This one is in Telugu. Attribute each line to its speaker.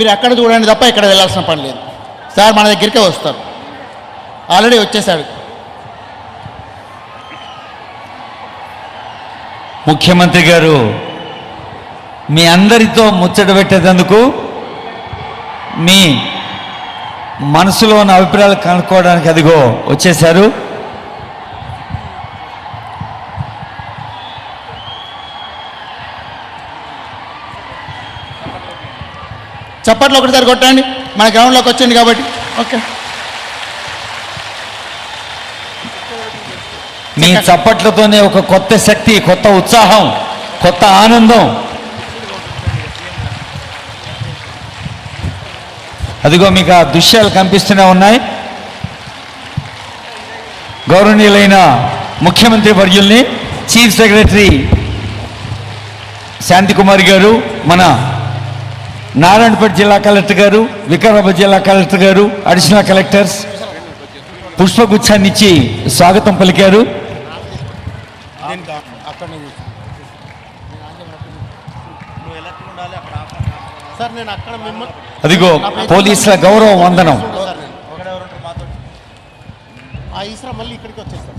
Speaker 1: మీరు అక్కడ చూడండి తప్ప ఇక్కడ వెళ్ళాల్సిన పని లేదు. సార్ మన దగ్గరికే వస్తారు. ఆల్రెడీ వచ్చేసాడు
Speaker 2: ముఖ్యమంత్రి గారు మీ అందరితో ముచ్చట పెట్టేటందుకు మీ మనసులో ఉన్న అభిప్రాయాలు కనుక్కోవడానికి అదిగో వచ్చేశారు.
Speaker 1: చప్పట్లు ఒకటిసారి కొట్టండి. మన గ్రౌండ్లోకి వచ్చింది కాబట్టి. ఓకే.
Speaker 2: మీ చప్పట్లతోనే ఒక కొత్త శక్తి కొత్త ఉత్సాహం కొత్త ఆనందం. అదిగో మీకు ఆ దృశ్యాలు కనిపిస్తూనే ఉన్నాయి. గౌరవనీయులైన ముఖ్యమంత్రి వర్యుల్ని చీఫ్ సెక్రటరీ శాంతికుమారి గారు మన నారాయణపేట జిల్లా కలెక్టర్ గారు వికారాబాద్ జిల్లా కలెక్టర్ గారు అడిషనల్ కలెక్టర్స్ పుష్పగుచ్చాన్ని ఇచ్చి స్వాగతం పలికారు. అదిగో పోలీసుల గౌరవ వందనం.
Speaker 1: ఆ మళ్ళీ ఇక్కడికి వచ్చేస్తాను